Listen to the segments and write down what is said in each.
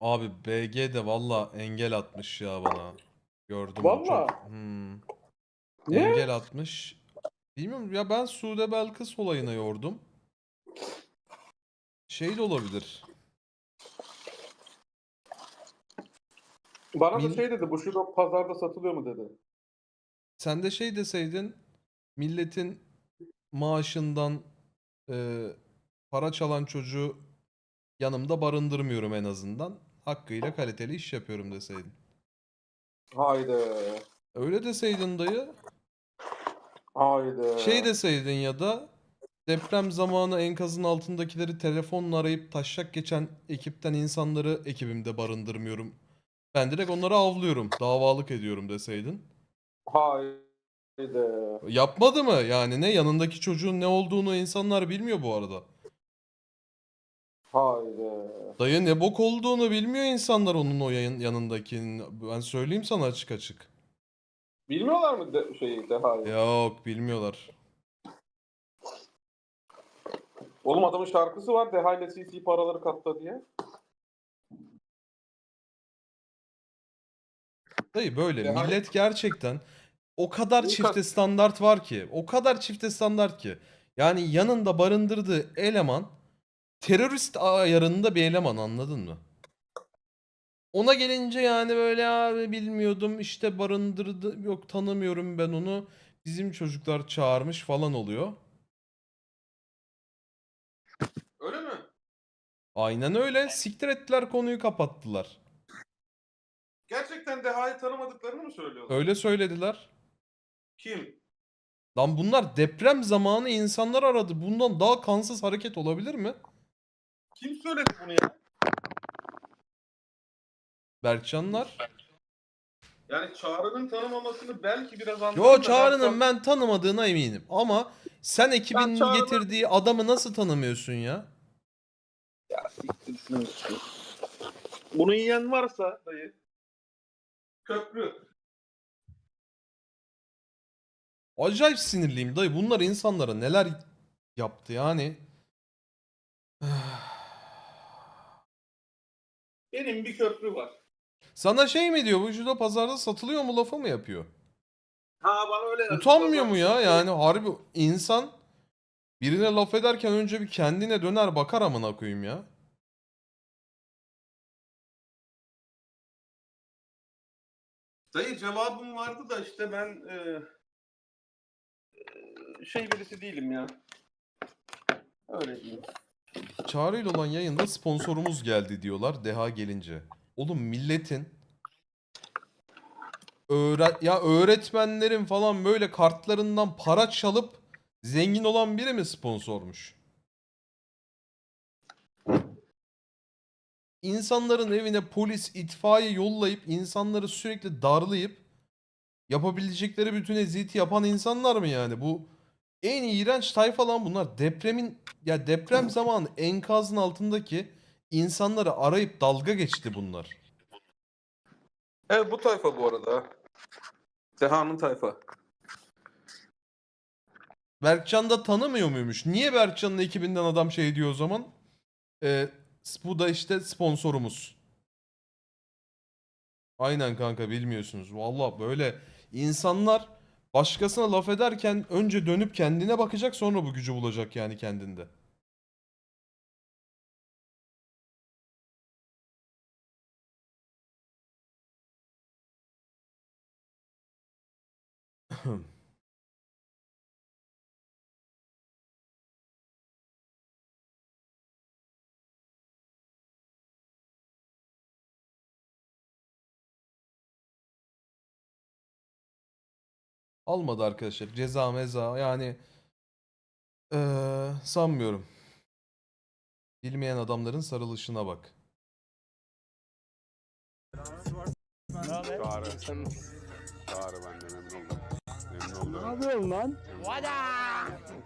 Abi BG de valla engel atmış ya bana. Gördüm Valla? çok. Hmm. Ne? Engel atmış. Bilmiyorum ya ben Sude Belkıs olayına yordum. Şey de olabilir. Bana da şey dedi bu şu pazarda satılıyor mu dedi. Sen de şey deseydin milletin maaşından e, para çalan çocuğu yanımda barındırmıyorum en azından. Hakkıyla kaliteli iş yapıyorum deseydin. Haydi. Öyle deseydin dayı. Haydi. Şey deseydin ya da deprem zamanı enkazın altındakileri telefonla arayıp taşak geçen ekipten insanları ekibimde barındırmıyorum. Ben direkt onları avlıyorum, davalık ediyorum deseydin. Haydi. Yapmadı mı? Yani ne yanındaki çocuğun ne olduğunu insanlar bilmiyor bu arada. Haydi. Dayı ne bok olduğunu bilmiyor insanlar onun o yayın yanındakinin. Ben söyleyeyim sana açık açık. Bilmiyorlar mı de, şeyi de hayır. Yok bilmiyorlar. Oğlum adamın şarkısı var Deha ile CC paraları katla diye. Dayı böyle Ya- millet gerçekten o kadar Bu çifte kad- standart var ki. O kadar çifte standart ki. Yani yanında barındırdığı eleman terörist ayarında bir eleman anladın mı? Ona gelince yani böyle abi bilmiyordum işte barındırdı yok tanımıyorum ben onu. Bizim çocuklar çağırmış falan oluyor. Öyle mi? Aynen öyle. Siktir ettiler konuyu kapattılar. Gerçekten Deha'yı tanımadıklarını mı söylüyorlar? Öyle söylediler. Kim? Lan bunlar deprem zamanı insanlar aradı. Bundan daha kansız hareket olabilir mi? Kim söyledi bunu ya? Berkcanlar. Yani Çağrı'nın tanımamasını belki biraz anladım. Yo da Çağrı'nın ben... tanımadığına eminim. Ama sen ekibin Çağrı'nın- getirdiği adamı nasıl tanımıyorsun ya? Bunu yiyen varsa dayı. Köprü. Acayip sinirliyim dayı. Bunlar insanlara neler yaptı yani. Benim bir köprü var. Sana şey mi diyor? Bu şurada pazarda satılıyor mu lafı mı yapıyor? Ha bana öyle yazdı. Utanmıyor mu ya? Yani harbi insan birine laf ederken önce bir kendine döner bakar amına koyayım ya. Dayı cevabım vardı da işte ben e, e, şey birisi değilim ya. Öyle diyeyim. Çağrı olan yayında sponsorumuz geldi diyorlar Deha gelince. Oğlum milletin öğret ya öğretmenlerin falan böyle kartlarından para çalıp zengin olan biri mi sponsormuş? İnsanların evine polis, itfaiye yollayıp insanları sürekli darlayıp yapabilecekleri bütün eziyeti yapan insanlar mı yani? Bu en iğrenç tayfa lan bunlar. Depremin ya deprem zamanı enkazın altındaki insanları arayıp dalga geçti bunlar. Evet bu tayfa bu arada. Deha'nın tayfa. Berkcan da tanımıyor muymuş? Niye Berkcan'ın ekibinden adam şey diyor o zaman? Ee, bu da işte sponsorumuz. Aynen kanka bilmiyorsunuz. Valla böyle insanlar başkasına laf ederken önce dönüp kendine bakacak sonra bu gücü bulacak yani kendinde. Almadı arkadaşlar. Ceza meza yani eee, sanmıyorum. Bilmeyen adamların sarılışına bak. Çağrı. Çağrı ben de memnun oldum. Memnun oldum. Ne yapıyorsun lan?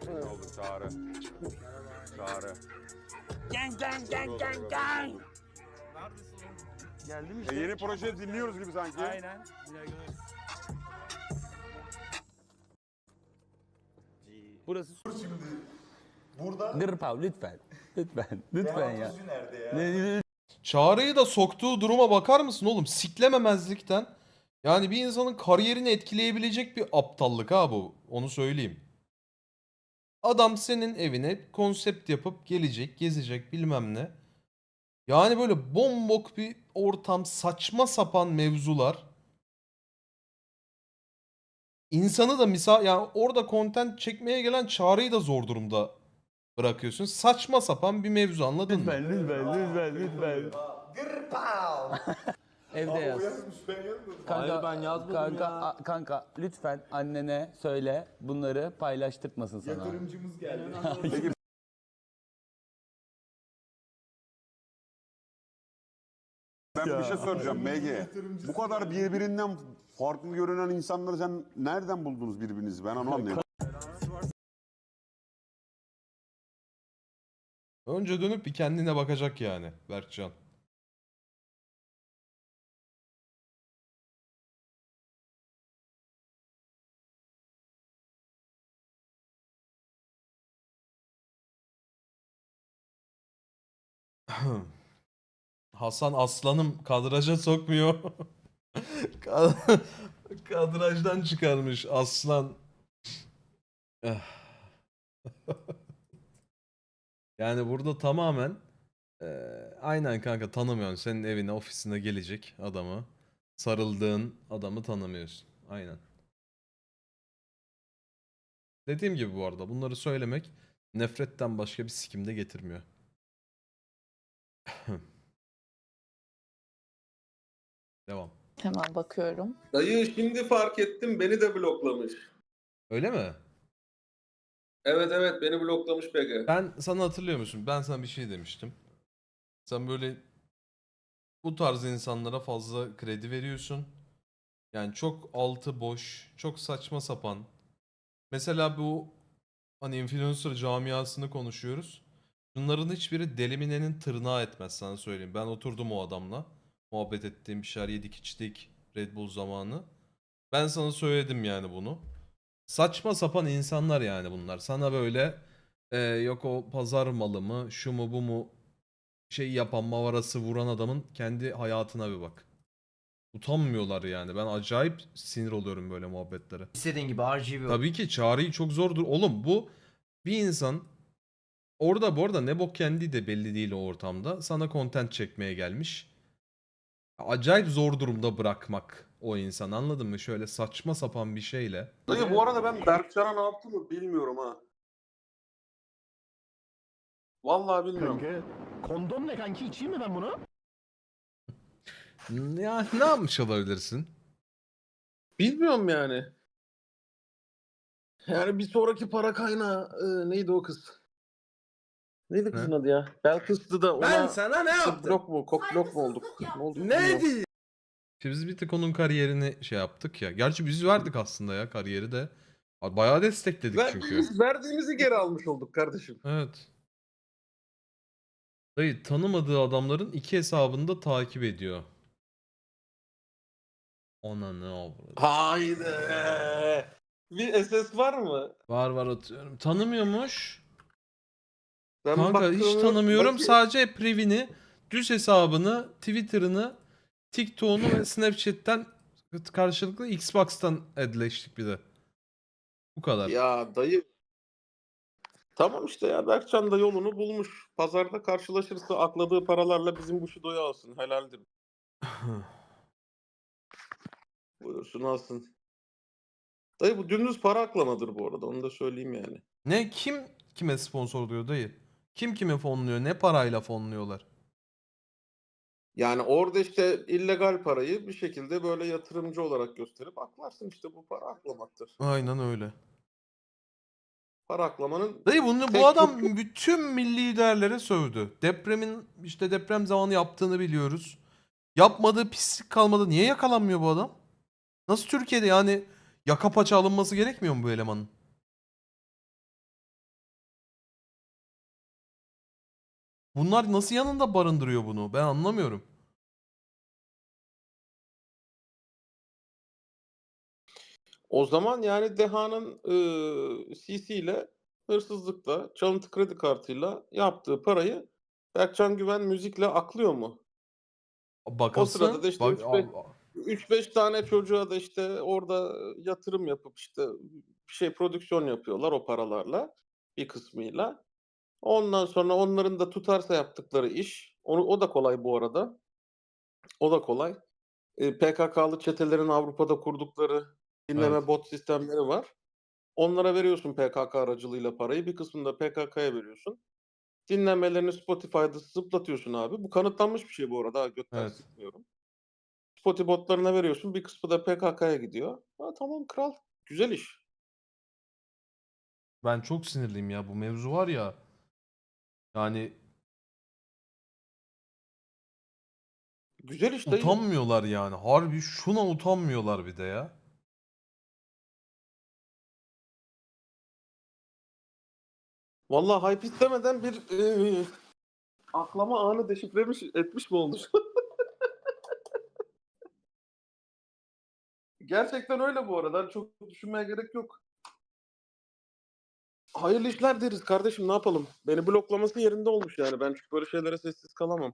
Memnun oldum Çağrı. Çağrı. Gang gang gang gang gang. Geldim E, işte. yeni proje dinliyoruz gibi sanki. Aynen. Burası Burada Gırpav lütfen. Lütfen. Lütfen ya. Tuzcu nerede ya? Ne- Çağrı'yı da soktuğu duruma bakar mısın oğlum? Siklememezlikten. Yani bir insanın kariyerini etkileyebilecek bir aptallık ha bu. Onu söyleyeyim. Adam senin evine konsept yapıp gelecek, gezecek bilmem ne. Yani böyle bombok bir ortam, saçma sapan mevzular. İnsanı da misal yani orada content çekmeye gelen Çağrı'yı da zor durumda bırakıyorsun. Saçma sapan bir mevzu anladın mı? Lütfen lütfen lütfen lütfen. Evde yaz. Kanka, Hayır, ben yazmadım kanka, ya. a- kanka lütfen annene söyle bunları paylaştırmasın sana. Ben bir şey soracağım MG. Bu kadar birbirinden farklı görünen insanları sen nereden buldunuz birbirinizi? Ben onu anlayamadım. Önce dönüp bir kendine bakacak yani Berkcan. Hasan aslanım kadraja sokmuyor. Kad- Kadrajdan çıkarmış aslan. Eh. Yani burada tamamen eee, aynen kanka tanımıyorsun. Senin evine, ofisine gelecek adamı. Sarıldığın adamı tanımıyorsun. Aynen. Dediğim gibi bu arada bunları söylemek nefretten başka bir sikim de getirmiyor. Devam. Hemen bakıyorum. Dayı şimdi fark ettim beni de bloklamış. Öyle mi? Evet evet beni bloklamış BG. Ben sana hatırlıyor musun? Ben sana bir şey demiştim. Sen böyle bu tarz insanlara fazla kredi veriyorsun. Yani çok altı boş, çok saçma sapan. Mesela bu hani influencer camiasını konuşuyoruz. Bunların hiçbiri deliminenin tırnağı etmez sana söyleyeyim. Ben oturdum o adamla. Muhabbet ettiğim bir şeyler yedik içtik Red Bull zamanı. Ben sana söyledim yani bunu. Saçma sapan insanlar yani bunlar. Sana böyle ee, yok o pazar malı mı, şu mu bu mu şey yapan mavarası vuran adamın kendi hayatına bir bak. Utanmıyorlar yani. Ben acayip sinir oluyorum böyle muhabbetlere. İstediğin gibi RGB Tabii ki çağrıyı çok zordur. Oğlum bu bir insan orada bu arada ne bok kendi de belli değil o ortamda. Sana content çekmeye gelmiş. Acayip zor durumda bırakmak o insan anladın mı? Şöyle saçma sapan bir şeyle. Dayı bu arada ben Berkcan'a ne yaptığımı bilmiyorum ha. Vallahi bilmiyorum. Kondom ne kanki içeyim mi ben bunu? Ya ne yapmış olabilirsin? Bilmiyorum yani. Yani bir sonraki para kaynağı e, neydi o kız? Neydi kızın adı ya? Belkıs'tı da ona Ben sana ne yaptım? blok mu, kop blok mu olduk? Ne olduk? Ne bilmiyorum. değil? Şimdi biz bir tık onun kariyerini şey yaptık ya. Gerçi biz verdik aslında ya kariyeri de. Bayağı destekledik çünkü. Verdiğimiz, verdiğimizi geri almış olduk kardeşim. Evet. Dayı tanımadığı adamların iki hesabını da takip ediyor. Ona ne avradı. Haydi. Bir SS var mı? Var var atıyorum. Tanımıyormuş. Ben Kanka hiç tanımıyorum. bakayım. Sadece Priv'ini, düz hesabını, Twitter'ını, TikTok'unu ve Snapchat'ten karşılıklı Xbox'tan adleştik bir de. Bu kadar. Ya dayı. Tamam işte ya Berkcan da yolunu bulmuş. Pazarda karşılaşırsa akladığı paralarla bizim bu şudoyu alsın. Helaldir. Buyursun alsın. Dayı bu dümdüz para aklamadır bu arada. Onu da söyleyeyim yani. Ne kim kime sponsor oluyor dayı? Kim kime fonluyor? Ne parayla fonluyorlar? Yani orada işte illegal parayı bir şekilde böyle yatırımcı olarak gösterip aklarsın işte bu para aklamaktır. Aynen öyle. Para aklamanın Dayı bunu Tek bu adam bütün milli liderlere sövdü. Depremin işte deprem zamanı yaptığını biliyoruz. Yapmadığı pislik kalmadı. Niye yakalanmıyor bu adam? Nasıl Türkiye'de yani yaka paça alınması gerekmiyor mu bu elemanın? Bunlar nasıl yanında barındırıyor bunu? Ben anlamıyorum. O zaman yani Deha'nın eee CC ile hırsızlıkla, çalıntı kredi kartıyla yaptığı parayı Berkcan Güven müzikle aklıyor mu? Bakasın. sırada da işte bak, üç beş- a- 3-5 tane çocuğa da işte orada yatırım yapıp işte bir şey prodüksiyon yapıyorlar o paralarla bir kısmıyla. Ondan sonra onların da tutarsa yaptıkları iş, onu, o da kolay bu arada. O da kolay. E, PKK'lı çetelerin Avrupa'da kurdukları dinleme Evet. bot sistemleri var. Onlara veriyorsun PKK aracılığıyla parayı. Bir kısmını da PKK'ya veriyorsun. Dinlemelerini Spotify'da zıplatıyorsun abi. Bu kanıtlanmış bir şey bu arada. Götten Evet. sıkmıyorum. Spotify botlarına veriyorsun. Bir kısmı da PKK'ya gidiyor. Ha, tamam kral. Güzel iş. ben çok sinirliyim ya bu mevzu var ya. Yani Güzel iş dayı. utanmıyorlar yani. Harbi şuna utanmıyorlar bir de ya. Vallahi hype istemeden bir eee, aklama anı deşifremiş etmiş mi olduk? Gerçekten öyle bu arada. Hani Çok düşünmeye gerek yok. Hayırlı işler deriz kardeşim ne yapalım? Beni bloklaması yerinde olmuş yani. Ben çünkü böyle şeylere sessiz kalamam.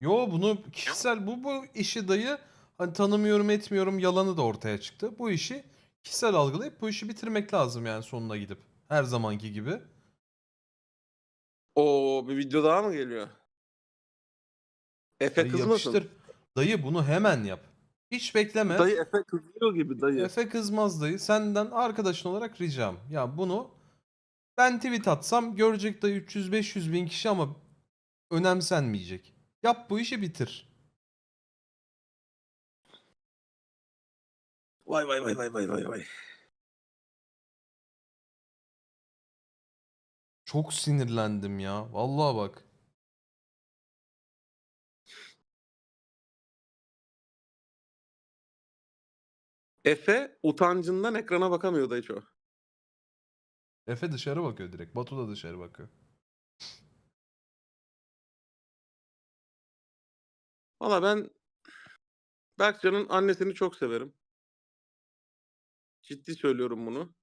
Yo bunu kişisel bu bu işi dayı hani tanımıyorum etmiyorum yalanı da ortaya çıktı. Bu işi kişisel algılayıp bu işi bitirmek lazım yani sonuna gidip. Her zamanki gibi. O bir video daha mı geliyor? Efe Dayı kızmasın. yapıştır. Dayı bunu hemen yap. Hiç bekleme. Dayı Efe kızıyor gibi dayı. Efe kızmaz dayı. Senden arkadaşın olarak ricam. Ya bunu ben tweet atsam görecek dayı 300-500 bin kişi ama önemsenmeyecek. Yap bu işi bitir. Vay vay vay vay vay vay vay. Çok sinirlendim ya. Vallahi bak. Efe utancından ekrana bakamıyor dayı çoğu. Efe dışarı bakıyor direkt. Batu da dışarı bakıyor. Valla ben Berkcan'ın annesini çok severim. Ciddi söylüyorum bunu.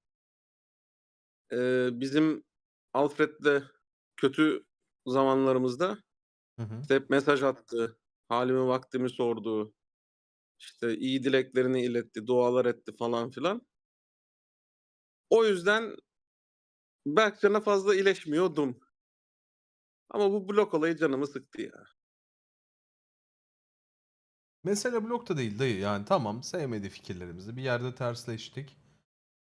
Ee, bizim Alfred'le kötü zamanlarımızda Hı hı. işte hep mesaj attı. Halimi vaktimi sordu. İşte iyi dileklerini iletti, dualar etti falan filan. O yüzden Berkcan'a fazla ileşmiyordum. Ama bu blok olayı canımı sıktı ya. Mesele blokta değil dayı. Yani tamam sevmedi fikirlerimizi. Bir yerde tersleştik.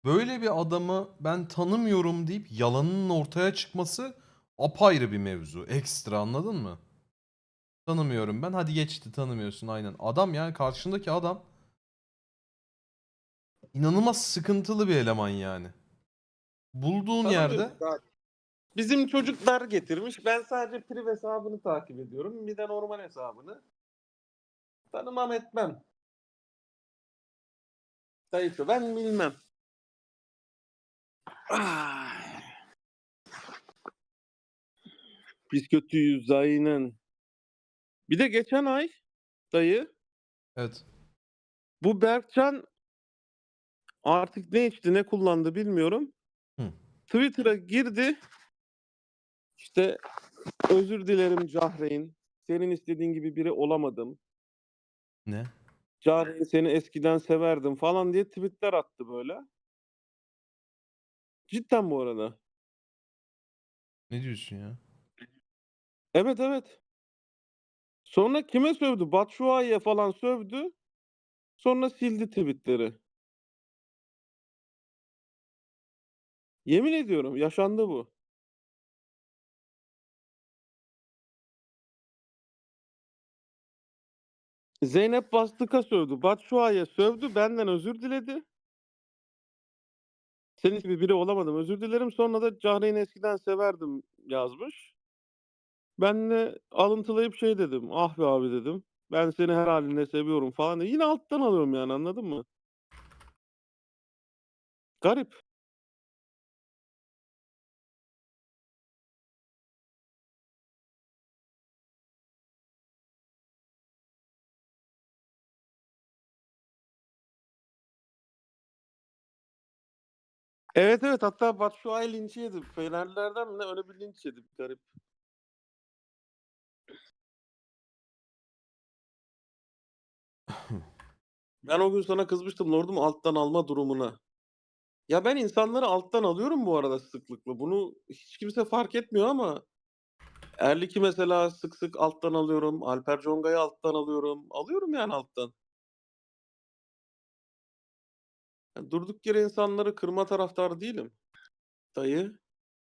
Böyle bir adamı ben tanımıyorum deyip yalanının ortaya çıkması apayrı bir mevzu. Ekstra anladın mı? Tanımıyorum ben. Hadi geçti tanımıyorsun aynen. Adam yani karşındaki adam inanılmaz sıkıntılı bir eleman yani. Bulduğun yerde. Bizim çocuklar getirmiş. Ben sadece priv hesabını takip ediyorum. Bir de normal hesabını. Tanımam etmem. Dayıcı ben bilmem. Ah. Biz kötüyüz aynen. Bir de geçen ay dayı evet. bu Berkcan artık ne içti ne kullandı bilmiyorum. Hı. Twitter'a girdi. İşte özür dilerim Cahreyn. Senin istediğin gibi biri olamadım. Ne? Cahreyn seni eskiden severdim falan diye tweetler attı böyle. Cidden bu arada. Ne diyorsun ya? Evet evet. Sonra kime sövdü? Batshuayi'ye falan sövdü. Sonra sildi tweetleri. Yemin ediyorum yaşandı bu. Zeynep Bastık'a sövdü. Batshuayi'ye sövdü. Benden özür diledi. Senin gibi biri olamadım. Özür dilerim. Sonra da Cahreyn'i eskiden severdim yazmış. Ben de alıntılayıp şey dedim. Ah be abi dedim. Ben seni her haline seviyorum falan. diye. Yine alttan alıyorum yani anladın mı? Garip. Evet evet hatta Batshuayi linç yedi. Fenerlilerden mi ne öyle bir linç yedi. Garip. Ben o gün sana kızmıştım lordum alttan alma durumuna. Ya ben insanları alttan alıyorum bu arada sıklıkla. Bunu hiç kimse fark etmiyor ama Erlik'i mesela sık sık alttan alıyorum. Alper Conga'yı alttan alıyorum. Alıyorum yani alttan. Ya durduk yere insanları kırma taraftarı değilim. Dayı.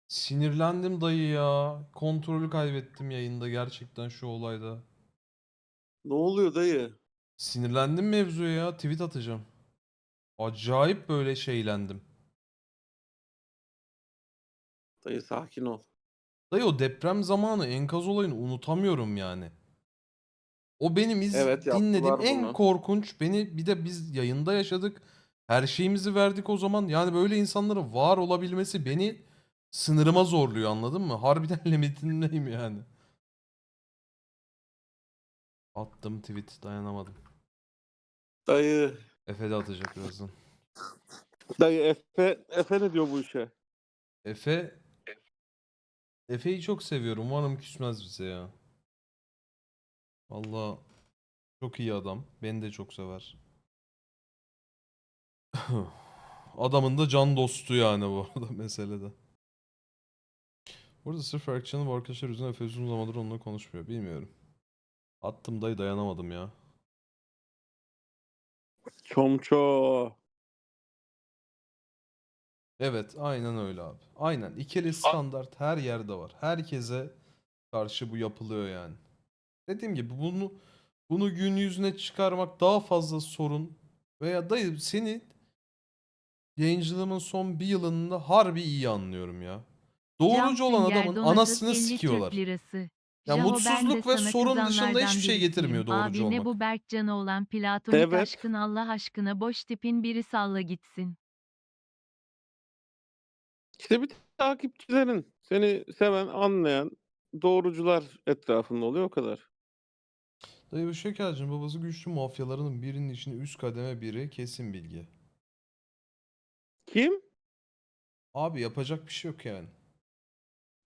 Sinirlendim dayı ya. Kontrolü kaybettim yayında gerçekten şu olayda. Ne oluyor dayı? Sinirlendim mevzuya ya. Tweet atacağım. Acayip böyle şeylendim. Dayı sakin ol. Dayı o deprem zamanı enkaz olayını unutamıyorum yani. O benim iz Evet, yaptılar dinlediğim en bunu. korkunç. Beni bir de biz yayında yaşadık. Her şeyimizi verdik o zaman. Yani böyle insanların var olabilmesi beni sınırıma zorluyor anladın mı? Harbiden limitindeyim yani. Attım tweet dayanamadım. Dayı. Efe de atacak birazdan. Dayı Efe, Efe ne diyor bu işe? Efe Efe'yi çok seviyorum. Umarım küsmez bize ya. Valla çok iyi adam. Beni de çok sever. Adamın da can dostu yani bu arada meselede. Burada sırf Erkcan'ın bu arkadaşlar yüzünden Efe uzun zamandır onunla konuşmuyor. Bilmiyorum. Attım dayı dayanamadım ya. Çomço. Evet, aynen öyle abi. Aynen. İkili standart her yerde var. Herkese karşı bu yapılıyor yani. Dediğim gibi bunu bunu gün yüzüne çıkarmak daha fazla sorun. Veya dayı seni yayıncılığımın son bir yılında harbi iyi anlıyorum ya. Doğrucu olan adamın anasını 50 Türk sikiyorlar. lirası. Ya Jaho, ben de mutsuzluk ve sana sorun dışında kızanlardan hiçbir şey birisiyim. getirmiyor doğrucu Abi ne olmak. bu Berkcan'a olan platonik Evet. aşkın Allah aşkına boş tipin biri salla gitsin. İşte bir takipçilerin seni seven, anlayan doğrucular etrafında oluyor o kadar. Dayı bu şekercinin babası güçlü mafyalarının birinin içinde üst kademe biri kesin bilgi. Kim? Abi yapacak bir şey yok yani.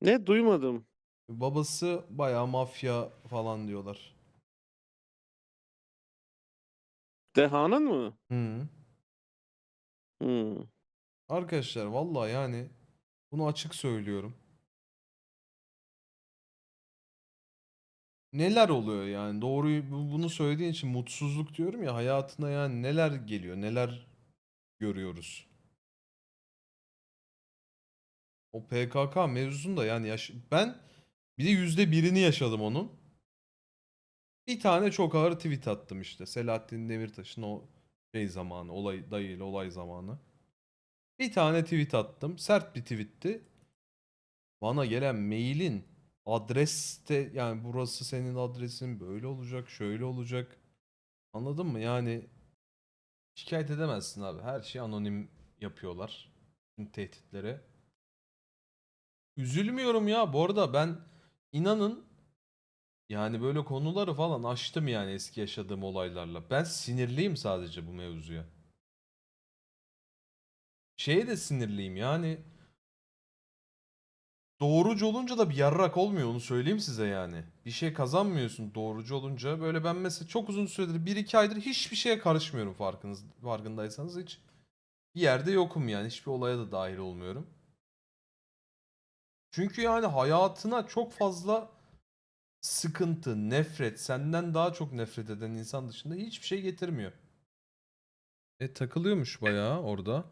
Ne duymadım. Babası bayağı mafya falan diyorlar. Deha'nın mı? Hı. Hmm. Arkadaşlar vallahi yani bunu açık söylüyorum. Neler oluyor yani doğruyu bu- bunu söylediğin için mutsuzluk diyorum ya hayatına yani neler geliyor neler görüyoruz. O PKK mevzusunda yani yaş ben bir de yüzde birini yaşadım onun. Bir tane çok ağır tweet attım işte Selahattin Demirtaş'ın o şey zamanı olay dayıyla olay zamanı. Bir tane tweet attım. Sert bir tweetti. Bana gelen mailin adreste yani burası senin adresin böyle olacak, şöyle olacak. Anladın mı? Yani şikayet edemezsin abi. Her şeyi anonim yapıyorlar. Tehditlere. Üzülmüyorum ya. Bu arada ben inanın yani böyle konuları falan açtım yani eski yaşadığım olaylarla. Ben sinirliyim sadece bu mevzuya. Şeye de sinirliyim yani. Doğrucu olunca da bir yarrak olmuyor onu söyleyeyim size yani. Bir şey kazanmıyorsun doğrucu olunca. Böyle ben mesela çok uzun süredir 1-2 aydır hiçbir şeye karışmıyorum farkınız, farkındaysanız hiç. Bir yerde yokum yani hiçbir olaya da dahil olmuyorum. Çünkü yani hayatına çok fazla sıkıntı, nefret, senden daha çok nefret eden insan dışında hiçbir şey getirmiyor. E takılıyormuş bayağı orada.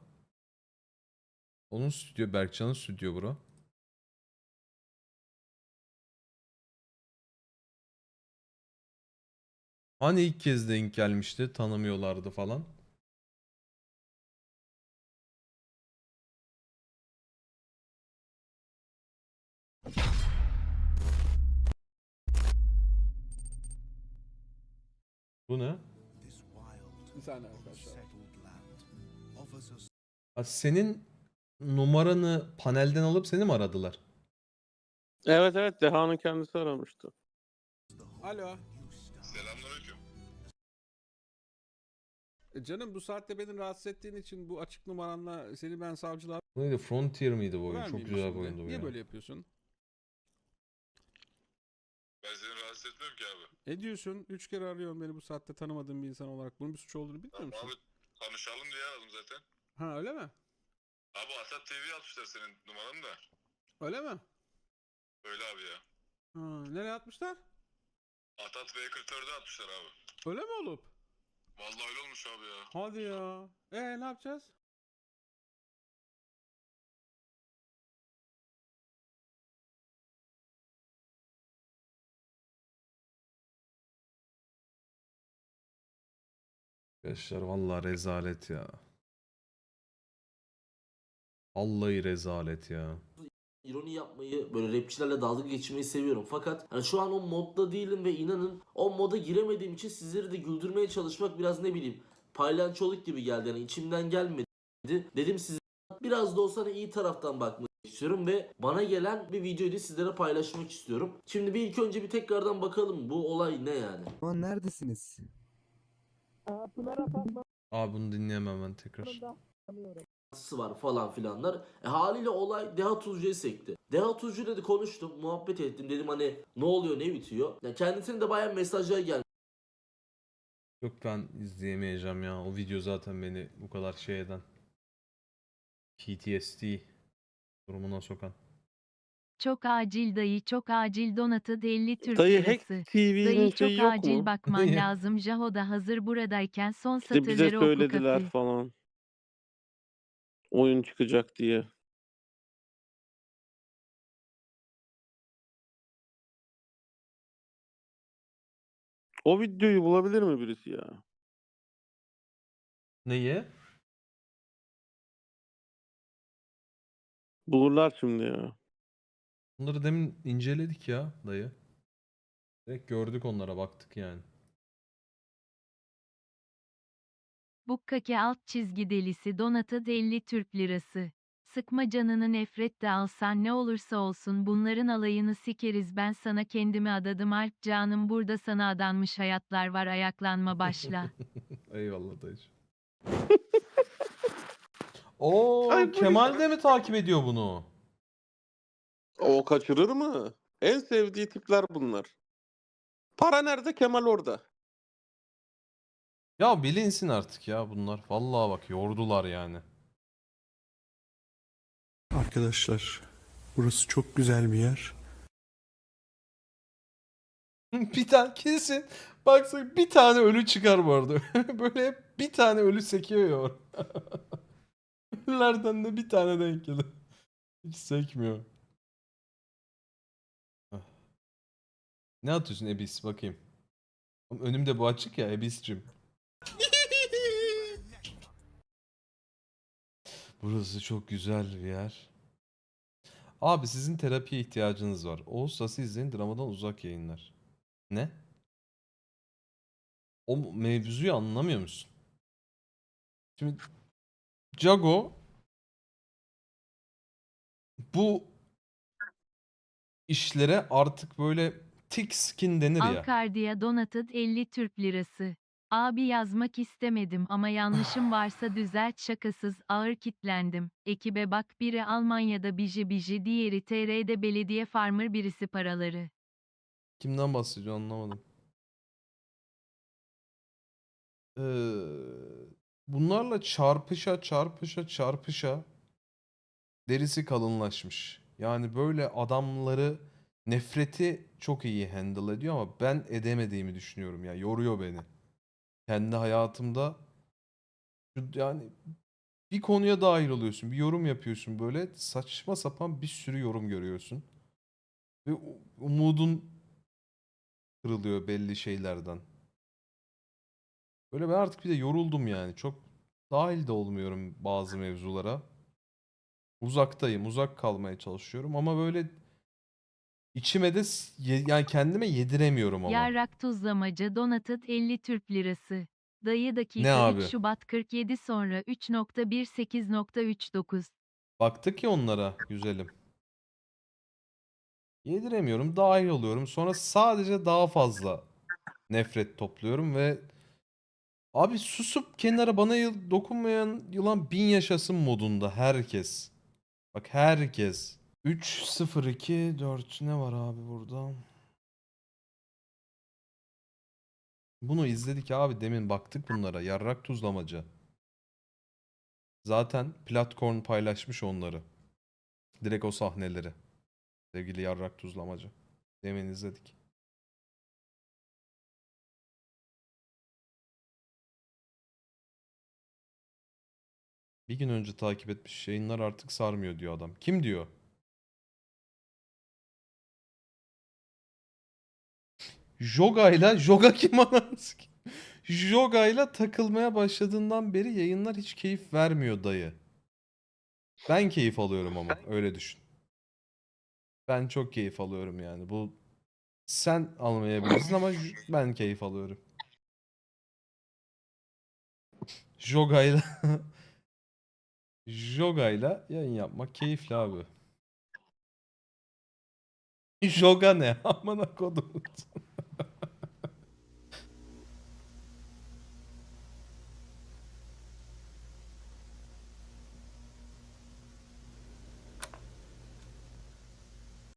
Onun stüdyo, Berkcan'ın stüdyo bura. Hani ilk kez denk gelmişti, tanımıyorlardı falan. Bu ne? Bir saniye arkadaşlar. Ha, senin numaranı panelden alıp seni mi aradılar? Evet evet Deha'nın kendisi aramıştı. Alo. Selamünaleyküm. E Canım bu saatte beni rahatsız ettiğin için bu açık numaranla seni ben savcılığa Bu neydi? Frontier miydi bu oyun? Çok vermeyeyim güzel bir şimdi. oyundu bu Niye ya. böyle yapıyorsun? Ne diyorsun? Üç kere arıyorsun beni bu saatte tanımadığım bir insan olarak. Bunun bir suç olduğunu bilmiyor Tamam musun? abi konuşalım diye aradım zaten. Ha öyle mi? Abi Asat TV atmışlar senin numaranı da. Öyle mi? Öyle abi ya. Ha, nereye atmışlar? Atat V44'e atmışlar abi. Öyle mi olup? Vallahi öyle olmuş abi ya. Hadi ya. E ne yapacağız? Arkadaşlar vallahi rezalet ya. Vallahi rezalet ya. ironi yapmayı, böyle rapçilerle dalga geçmeyi seviyorum. Fakat hani şu an o modda değilim ve inanın o moda giremediğim için sizleri de güldürmeye çalışmak biraz ne bileyim paylançoluk gibi geldi. Yani içimden gelmedi. Dedim size biraz da olsa hani iyi taraftan bakmak istiyorum ve bana gelen bir videoyu sizlere paylaşmak istiyorum. Şimdi bir ilk önce bir tekrardan bakalım bu olay ne yani. Aman neredesiniz? Abi bunu dinleyemem ben tekrar. sıkıntısı var falan filanlar. E, haliyle olay Deha Tuzcu'ya sekti. Deha Tuzcu dedi konuştum, muhabbet ettim. Dedim hani ne oluyor, ne bitiyor. Ya kendisine de bayağı mesajlar geldi. Yok ben izleyemeyeceğim ya. O video zaten beni bu kadar şey eden. PTSD durumuna sokan. Çok acil dayı çok acil donatı 50 Türk Dayı lirası. Hack TV'nin Dayı şeyi çok yok acil mu? bakman Dayı. lazım. Jaho da hazır buradayken son İşte bize satırları oku söylediler kapı. falan. Oyun çıkacak diye. O videoyu bulabilir mi birisi ya? Neyi? Bulurlar şimdi ya. Bunları demin inceledik ya dayı. Direkt gördük onlara baktık yani. Bukkake alt çizgi delisi donatı 50 Türk lirası. Sıkma canını nefret de alsan ne olursa olsun bunların alayını sikeriz ben sana kendimi adadım Alp canım burada sana adanmış hayatlar var ayaklanma başla. Eyvallah dayıcım. Oo Ay bu Kemal de mi takip ediyor bunu? O kaçırır mı? En sevdiği tipler bunlar. Para nerede? Kemal orada. Ya bilinsin artık ya bunlar. Vallahi bak yordular yani. Arkadaşlar burası çok güzel bir yer. bir tane kesin. Baksana bir tane ölü çıkar bu arada. Böyle hep bir tane ölü sekiyor ya. orada. Ölülerden de bir tane denk gelir. Hiç sekmiyor. Ne atıyorsun Ebis bakayım. Oğlum Önümde bu açık ya Ebis'cim. Burası çok güzel bir yer. Abi sizin terapiye ihtiyacınız var. Oğuz Sası izleyin dramadan uzak yayınlar. Ne? O mevzuyu anlamıyor musun? Şimdi Jago bu işlere artık böyle thick skin denir ya. Alkardiya donatı 50 Türk lirası. Abi yazmak istemedim ama yanlışım varsa düzelt şakasız ağır kitlendim. Ekibe bak biri Almanya'da biji biji diğeri TR'de belediye farmer birisi paraları. Kimden bahsediyor anlamadım. Ee, bunlarla çarpışa çarpışa çarpışa derisi kalınlaşmış. Yani böyle adamları nefreti çok iyi handle ediyor ama ben edemediğimi düşünüyorum ya. Yoruyor beni. Kendi hayatımda yani bir konuya dahil oluyorsun, bir yorum yapıyorsun böyle saçma sapan bir sürü yorum görüyorsun. Ve umudun kırılıyor belli şeylerden. Böyle ben artık bir de yoruldum yani. Çok dahil de olmuyorum bazı mevzulara. Uzaktayım, uzak kalmaya çalışıyorum ama böyle içime de s- ye- yani kendime yediremiyorum ama. Yarrak tuzlamacı donatı 50 Türk lirası. Dayı dakika Ne abi? 3 Şubat 47 sonra 3.18.39. Baktık ya onlara güzelim. Yediremiyorum, dahil oluyorum. Sonra sadece daha fazla nefret topluyorum ve abi susup kenara bana yıl- dokunmayan yılan bin yaşasın modunda herkes. Bak herkes. 3 0 2 4 ne var abi burada? Bunu izledik abi demin baktık bunlara. Yarrak tuzlamaca. Zaten platform paylaşmış onları. Direkt o sahneleri. Sevgili yarrak tuzlamacı. Demin izledik. Bir gün önce takip etmiş yayınlar artık sarmıyor diyor adam. Kim diyor? Joga'yla Joga kim anasını sikeyim? Joga'yla takılmaya başladığından beri yayınlar hiç keyif vermiyor dayı. Ben keyif alıyorum ama öyle düşün. Ben çok keyif alıyorum yani. Bu sen almayabilirsin ama ben keyif alıyorum. Joga'yla Joga'yla yayın yapmak keyifli abi. Joga ne? Amına kodum.